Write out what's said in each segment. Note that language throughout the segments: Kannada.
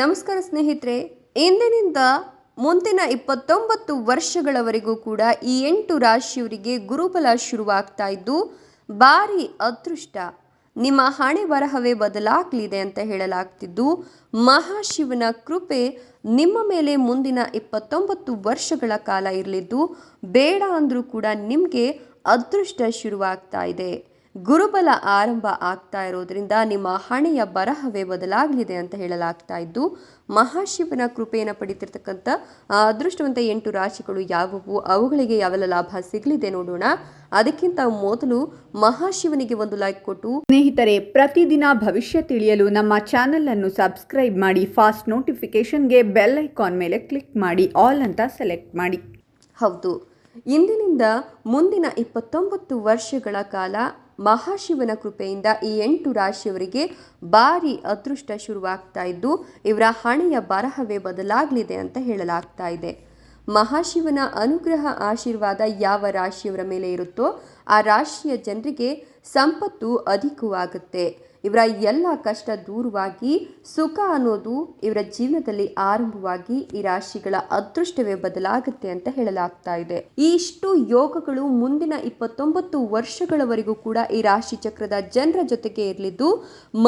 ನಮಸ್ಕಾರ ಸ್ನೇಹಿತರೆ, ಇಂದಿನಿಂದ ಮುಂದಿನ ಇಪ್ಪತ್ತೊಂಬತ್ತು ವರ್ಷಗಳವರೆಗೂ ಕೂಡ ಈ ಎಂಟು ರಾಶಿಯವರಿಗೆ ಗುರುಬಲ ಶುರುವಾಗ್ತಾ ಇದ್ದು, ಭಾರಿ ಅದೃಷ್ಟ. ನಿಮ್ಮ ಹಣೆ ಬರಹವೇ ಬದಲಾಗಲಿದೆ ಅಂತ ಹೇಳಲಾಗ್ತಿದ್ದು, ಮಹಾಶಿವನ ಕೃಪೆ ನಿಮ್ಮ ಮೇಲೆ ಮುಂದಿನ ಇಪ್ಪತ್ತೊಂಬತ್ತು ವರ್ಷಗಳ ಕಾಲ ಇರಲಿದ್ದು, ಬೇಡ ಅಂದರೂ ಕೂಡ ನಿಮಗೆ ಅದೃಷ್ಟ ಶುರುವಾಗ್ತಾ ಇದೆ. ಗುರುಬಲ ಆರಂಭ ಆಗ್ತಾ ಇರೋದ್ರಿಂದ ನಿಮ್ಮ ಹಣೆಯ ಬರಹವೇ ಬದಲಾಗಲಿದೆ ಅಂತ ಹೇಳಲಾಗ್ತಾ ಇದ್ದು ಮಹಾಶಿವನ ಕೃಪೆಯನ್ನು ಪಡಿತಿರ್ತಕ್ಕಂಥ ಅದೃಷ್ಟವಂತ ಎಂಟು ರಾಶಿಗಳು ಯಾವುವು ಅವುಗಳಿಗೆ ಯಾವೆಲ್ಲ ಲಾಭ ಸಿಗಲಿದೆ ನೋಡೋಣ. ಅದಕ್ಕಿಂತ ಮೊದಲು ಮಹಾಶಿವನಿಗೆ ಒಂದು ಲೈಕ್ ಕೊಟ್ಟು ಸ್ನೇಹಿತರೆ ಪ್ರತಿದಿನ ಭವಿಷ್ಯ ತಿಳಿಯಲು ನಮ್ಮ ಚಾನೆಲ್ ಅನ್ನು ಸಬ್ಸ್ಕ್ರೈಬ್ ಮಾಡಿ ಫಾಸ್ಟ್ ನೋಟಿಫಿಕೇಶನ್ಗೆ ಬೆಲ್ ಐಕಾನ್ ಮೇಲೆ ಕ್ಲಿಕ್ ಮಾಡಿ ಆಲ್ ಅಂತ ಸೆಲೆಕ್ಟ್ ಮಾಡಿ. ಹೌದು. ಇಂದಿನಿಂದ ಮುಂದಿನ ಇಪ್ಪತ್ತೊಂಬತ್ತು ವರ್ಷಗಳ ಕಾಲ ಮಹಾಶಿವನ ಕೃಪೆಯಿಂದ ಈ ಎಂಟು ರಾಶಿಯವರಿಗೆ ಭಾರಿ ಅದೃಷ್ಟ ಶುರುವಾಗ್ತಾ ಇದ್ದು, ಇವರ ಹಣೆಯ ಬರಹವೇ ಬದಲಾಗಲಿದೆ ಅಂತ ಹೇಳಲಾಗ್ತಾ ಇದೆ. ಮಹಾಶಿವನ ಅನುಗ್ರಹ ಆಶೀರ್ವಾದ ಯಾವ ರಾಶಿಯವರ ಮೇಲೆ ಇರುತ್ತೋ, ಆ ರಾಶಿಯ ಜನರಿಗೆ ಸಂಪತ್ತು ಅಧಿಕವಾಗುತ್ತೆ. ಇವರ ಎಲ್ಲ ಕಷ್ಟ ದೂರವಾಗಿ ಸುಖ ಅನ್ನೋದು ಇವರ ಜೀವನದಲ್ಲಿ ಆರಂಭವಾಗಿ ಈ ರಾಶಿಗಳ ಅದೃಷ್ಟವೇ ಬದಲಾಗುತ್ತೆ ಅಂತ ಹೇಳಲಾಗ್ತಾ ಇದೆ. ಈ ಇಷ್ಟು ಯೋಗಗಳು ಮುಂದಿನ ಇಪ್ಪತ್ತೊಂಬತ್ತು ವರ್ಷಗಳವರೆಗೂ ಕೂಡ ಈ ರಾಶಿ ಚಕ್ರದ ಜನರ ಜೊತೆಗೆ ಇರಲಿದ್ದು,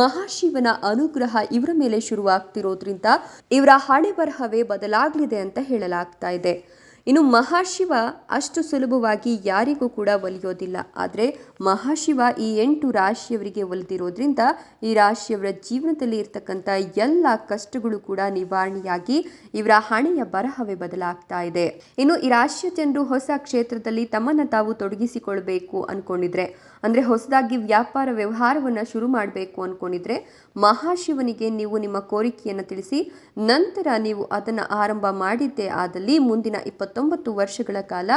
ಮಹಾಶಿವನ ಅನುಗ್ರಹ ಇವರ ಮೇಲೆ ಶುರುವಾಗ್ತಿರೋದ್ರಿಂದ ಇವರ ಹಣೆ ಬರಹವೇ ಬದಲಾಗಲಿದೆ ಅಂತ ಹೇಳಲಾಗ್ತಾ ಇದೆ. ಇನ್ನು ಮಹಾಶಿವ ಅಷ್ಟು ಸುಲಭವಾಗಿ ಯಾರಿಗೂ ಕೂಡ ಒಲಿಯೋದಿಲ್ಲ. ಆದರೆ ಮಹಾಶಿವ ಈ ಎಂಟು ರಾಶಿಯವರಿಗೆ ಒಲಿದಿರೋದ್ರಿಂದ ಈ ರಾಶಿಯವರ ಜೀವನದಲ್ಲಿ ಇರ್ತಕ್ಕಂಥ ಎಲ್ಲ ಕಷ್ಟಗಳು ಕೂಡ ನಿವಾರಣೆಯಾಗಿ ಇವರ ಹಣೆಯ ಬರಹವೇ ಬದಲಾಗ್ತಾ ಇದೆ. ಇನ್ನು ಈ ರಾಶಿಯ ಜನರು ಹೊಸ ಕ್ಷೇತ್ರದಲ್ಲಿ ತಮ್ಮನ್ನು ತಾವು ತೊಡಗಿಸಿಕೊಳ್ಬೇಕು ಅನ್ಕೊಂಡಿದ್ರೆ, ಅಂದರೆ ಹೊಸದಾಗಿ ವ್ಯಾಪಾರ ವ್ಯವಹಾರವನ್ನು ಶುರು ಮಾಡಬೇಕು ಅನ್ಕೊಂಡಿದ್ರೆ, ಮಹಾಶಿವನಿಗೆ ನೀವು ನಿಮ್ಮ ಕೋರಿಕೆಯನ್ನು ತಿಳಿಸಿ ನಂತರ ನೀವು ಅದನ್ನು ಆರಂಭ ಮಾಡಿದ್ದೇ ಆದಲ್ಲಿ ಮುಂದಿನ ಇಪ್ಪತ್ತೊಂಬತ್ತು ವರ್ಷಗಳ ಕಾಲ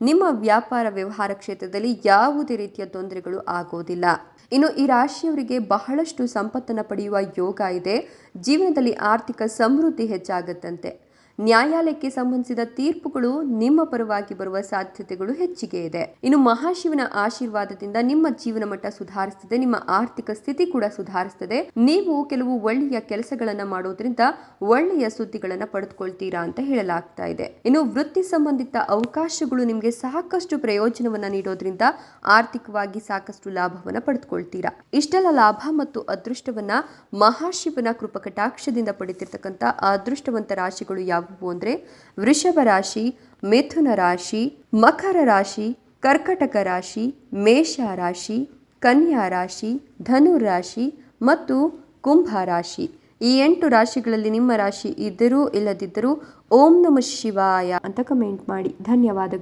ನಿಮ್ಮ ವ್ಯಾಪಾರ ವ್ಯವಹಾರ ಕ್ಷೇತ್ರದಲ್ಲಿ ಯಾವುದೇ ರೀತಿಯ ತೊಂದರೆಗಳು ಆಗೋದಿಲ್ಲ. ಇನ್ನು ಈ ರಾಶಿಯವರಿಗೆ ಬಹಳಷ್ಟು ಸಂಪತ್ತನ್ನು ಪಡೆಯುವ ಯೋಗ ಇದೆ. ಜೀವನದಲ್ಲಿ ಆರ್ಥಿಕ ಸಮೃದ್ಧಿ ಹೆಚ್ಚಾಗುತ್ತಂತೆ. ನ್ಯಾಯಾಲಯಕ್ಕೆ ಸಂಬಂಧಿಸಿದ ತೀರ್ಪುಗಳು ನಿಮ್ಮ ಪರವಾಗಿ ಬರುವ ಸಾಧ್ಯತೆಗಳು ಹೆಚ್ಚಿಗೆ ಇದೆ. ಇನ್ನು ಮಹಾಶಿವನ ಆಶೀರ್ವಾದದಿಂದ ನಿಮ್ಮ ಜೀವನ ಮಟ್ಟ ಸುಧಾರಿಸ್ತದೆ ನಿಮ್ಮ ಆರ್ಥಿಕ ಸ್ಥಿತಿ ಕೂಡ ಸುಧಾರಿಸ್ತದೆ ನೀವು ಕೆಲವು ಒಳ್ಳೆಯ ಕೆಲಸಗಳನ್ನ ಮಾಡೋದ್ರಿಂದ ಒಳ್ಳೆಯ ಸುದ್ದಿಗಳನ್ನ ಪಡೆದುಕೊಳ್ತೀರಾ ಅಂತ ಹೇಳಲಾಗ್ತಾ ಇದೆ. ಇನ್ನು ವೃತ್ತಿ ಸಂಬಂಧಿತ ಅವಕಾಶಗಳು ನಿಮಗೆ ಸಾಕಷ್ಟು ಪ್ರಯೋಜನವನ್ನ ನೀಡೋದ್ರಿಂದ ಆರ್ಥಿಕವಾಗಿ ಸಾಕಷ್ಟು ಲಾಭವನ್ನ ಪಡೆದುಕೊಳ್ತೀರಾ. ಇಷ್ಟೆಲ್ಲ ಲಾಭ ಮತ್ತು ಅದೃಷ್ಟವನ್ನ ಮಹಾಶಿವನ ಕೃಪಕಟಾಕ್ಷದಿಂದ ಪಡೆದಿರ್ತಕ್ಕಂಥ ಅದೃಷ್ಟವಂತ ರಾಶಿಗಳು ಯಾವುವು ಅಂದರೆ ವೃಷಭ ರಾಶಿ, ಮಿಥುನ ರಾಶಿ, ಮಕರ ರಾಶಿ, ಕರ್ಕಟಕ ರಾಶಿ, ಮೇಷ ರಾಶಿ, ಕನ್ಯಾ ರಾಶಿ, ಧನು ರಾಶಿ ಮತ್ತು ಕುಂಭ ರಾಶಿ. ಈ ಎಂಟು ರಾಶಿಗಳಲ್ಲಿ ನಿಮ್ಮ ರಾಶಿ ಇದ್ದರೂ ಇಲ್ಲದಿದ್ದರೂ ಓಂ ನಮ ಶಿವಾಯ ಅಂತ ಕಮೆಂಟ್ ಮಾಡಿ. ಧನ್ಯವಾದಗಳು.